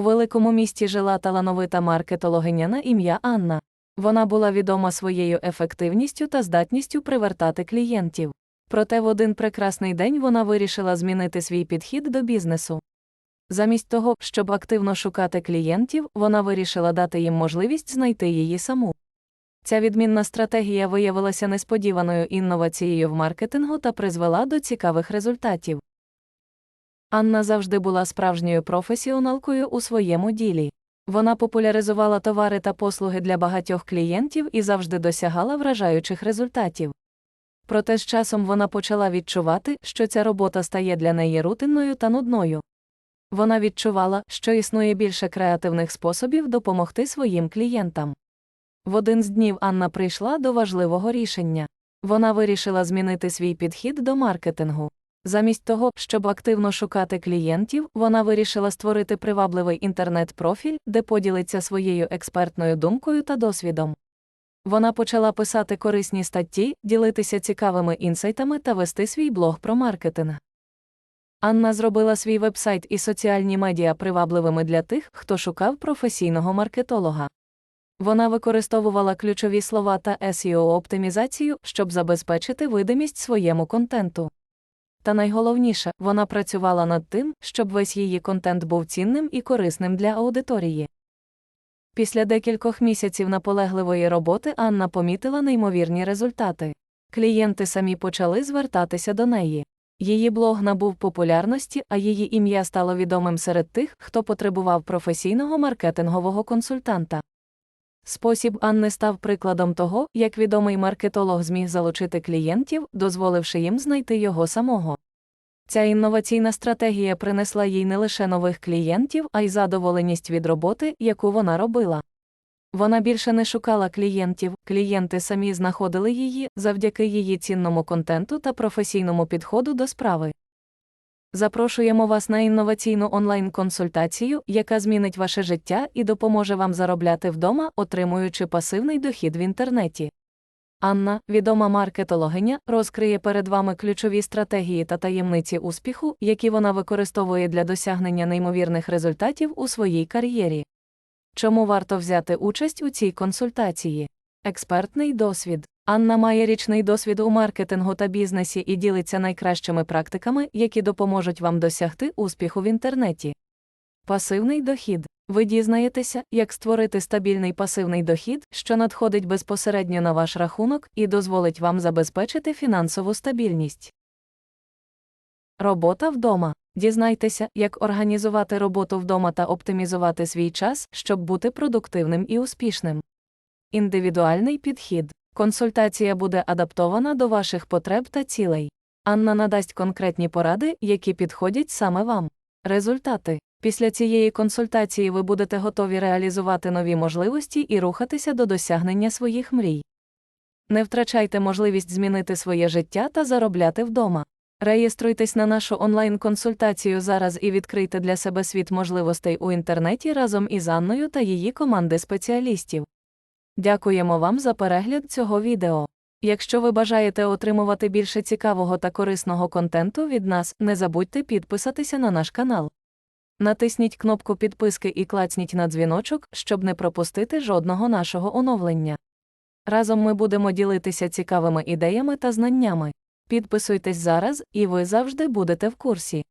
У великому місті жила талановита маркетологиня на ім'я Анна. Вона була відома своєю ефективністю та здатністю привертати клієнтів. Проте в один прекрасний день вона вирішила змінити свій підхід до бізнесу. Замість того, щоб активно шукати клієнтів, вона вирішила дати їм можливість знайти її саму. Ця відмінна стратегія виявилася несподіваною інновацією в маркетингу та призвела до цікавих результатів. Анна завжди була справжньою професіоналкою у своєму ділі. Вона популяризувала товари та послуги для багатьох клієнтів і завжди досягала вражаючих результатів. Проте з часом вона почала відчувати, що ця робота стає для неї рутинною та нудною. Вона відчувала, що існує більше креативних способів допомогти своїм клієнтам. В один з днів Анна прийшла до важливого рішення. Вона вирішила змінити свій підхід до маркетингу. Замість того, щоб активно шукати клієнтів, вона вирішила створити привабливий інтернет-профіль, де поділиться своєю експертною думкою та досвідом. Вона почала писати корисні статті, ділитися цікавими інсайтами та вести свій блог про маркетинг. Анна зробила свій вебсайт і соціальні медіа привабливими для тих, хто шукав професійного маркетолога. Вона використовувала ключові слова та SEO-оптимізацію, щоб забезпечити видимість своєму контенту. Та найголовніше, вона працювала над тим, щоб весь її контент був цінним і корисним для аудиторії. Після декількох місяців наполегливої роботи Анна помітила неймовірні результати. Клієнти самі почали звертатися до неї. Її блог набув популярності, а її ім'я стало відомим серед тих, хто потребував професійного маркетингового консультанта. Спосіб Анни став прикладом того, як відомий маркетолог зміг залучити клієнтів, дозволивши їм знайти його самого. Ця інноваційна стратегія принесла їй не лише нових клієнтів, а й задоволеність від роботи, яку вона робила. Вона більше не шукала клієнтів, клієнти самі знаходили її завдяки її цінному контенту та професійному підходу до справи. Запрошуємо вас на інноваційну онлайн-консультацію, яка змінить ваше життя і допоможе вам заробляти вдома, отримуючи пасивний дохід в інтернеті. Анна, відома маркетологиня, розкриє перед вами ключові стратегії та таємниці успіху, які вона використовує для досягнення неймовірних результатів у своїй кар'єрі. Чому варто взяти участь у цій консультації? Експертний досвід. Анна має річний досвід у маркетингу та бізнесі і ділиться найкращими практиками, які допоможуть вам досягти успіху в інтернеті. Пасивний дохід. Ви дізнаєтеся, як створити стабільний пасивний дохід, що надходить безпосередньо на ваш рахунок і дозволить вам забезпечити фінансову стабільність. Робота вдома. Дізнайтеся, як організувати роботу вдома та оптимізувати свій час, щоб бути продуктивним і успішним. Індивідуальний підхід. Консультація буде адаптована до ваших потреб та цілей. Анна надасть конкретні поради, які підходять саме вам. Результати. Після цієї консультації ви будете готові реалізувати нові можливості і рухатися до досягнення своїх мрій. Не втрачайте можливість змінити своє життя та заробляти вдома. Реєструйтесь на нашу онлайн-консультацію зараз і відкрийте для себе світ можливостей у інтернеті разом із Анною та її команди спеціалістів. Дякуємо вам за перегляд цього відео. Якщо ви бажаєте отримувати більше цікавого та корисного контенту від нас, не забудьте підписатися на наш канал. Натисніть кнопку підписки і клацніть на дзвіночок, щоб не пропустити жодного нашого оновлення. Разом ми будемо ділитися цікавими ідеями та знаннями. Підписуйтесь зараз, і ви завжди будете в курсі.